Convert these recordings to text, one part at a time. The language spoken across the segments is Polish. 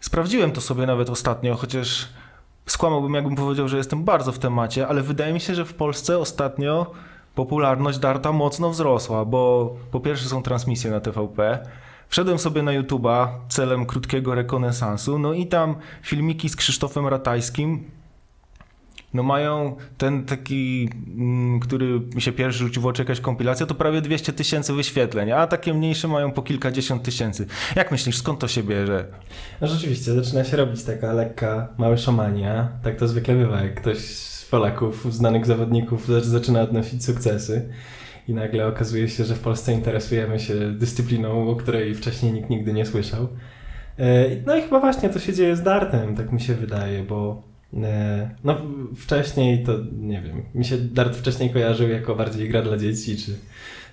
Sprawdziłem to sobie nawet ostatnio, chociaż skłamałbym, jakbym powiedział, że jestem bardzo w temacie, ale wydaje mi się, że w Polsce ostatnio popularność Darta mocno wzrosła, bo po pierwsze są transmisje na TVP. Wszedłem sobie na YouTube'a celem krótkiego rekonesansu, no i tam filmiki z Krzysztofem Ratajskim no mają ten taki, mm, który mi się pierwszy rzucił w oczy, jakaś kompilacja, to prawie 200 tysięcy wyświetleń, a takie mniejsze mają po kilkadziesiąt tysięcy. Jak myślisz, skąd to się bierze? No rzeczywiście, zaczyna się robić taka lekka małeszomania. Tak to zwykle bywa, jak ktoś z Polaków, znanych zawodników zac- zaczyna odnosić sukcesy i nagle okazuje się, że w Polsce interesujemy się dyscypliną, o której wcześniej nikt nigdy nie słyszał. E, No i chyba właśnie to się dzieje z dartem, tak mi się wydaje, bo no wcześniej to, nie wiem, mi się dart wcześniej kojarzył jako bardziej gra dla dzieci, czy,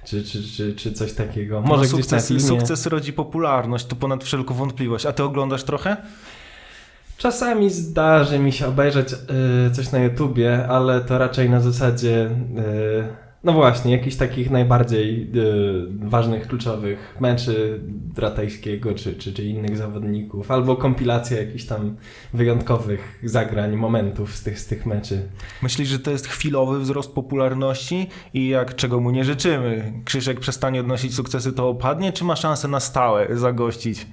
czy, czy, czy, czy coś takiego. Może no, gdzieś na sukces, filmie. sukces rodzi popularność, to ponad wszelką wątpliwość. A ty oglądasz trochę? Czasami zdarzy mi się obejrzeć y, coś na YouTubie, ale to raczej na zasadzie, y, no właśnie, jakichś takich najbardziej y, ważnych, kluczowych meczy Ratajskiego czy, czy, czy innych zawodników, albo kompilacja jakichś tam wyjątkowych zagrań, momentów z tych, z tych meczy. Myślisz, że to jest chwilowy wzrost popularności i jak czego mu nie życzymy? Krzysiek przestanie odnosić sukcesy, to opadnie, czy ma szansę na stałe zagościć?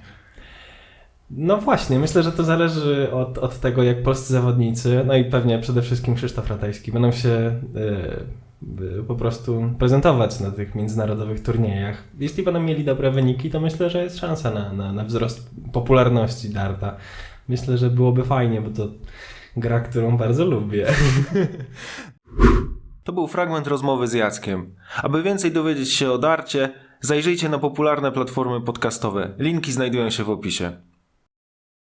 No właśnie, myślę, że to zależy od, od tego, jak polscy zawodnicy, no i pewnie przede wszystkim Krzysztof Ratajski, będą się y, y, po prostu prezentować na tych międzynarodowych turniejach. Jeśli będą mieli dobre wyniki, to myślę, że jest szansa na, na, na wzrost popularności Darta. Myślę, że byłoby fajnie, bo to gra, którą bardzo lubię. To był fragment rozmowy z Jackiem. Aby więcej dowiedzieć się o darcie, zajrzyjcie na popularne platformy podcastowe. Linki znajdują się w opisie.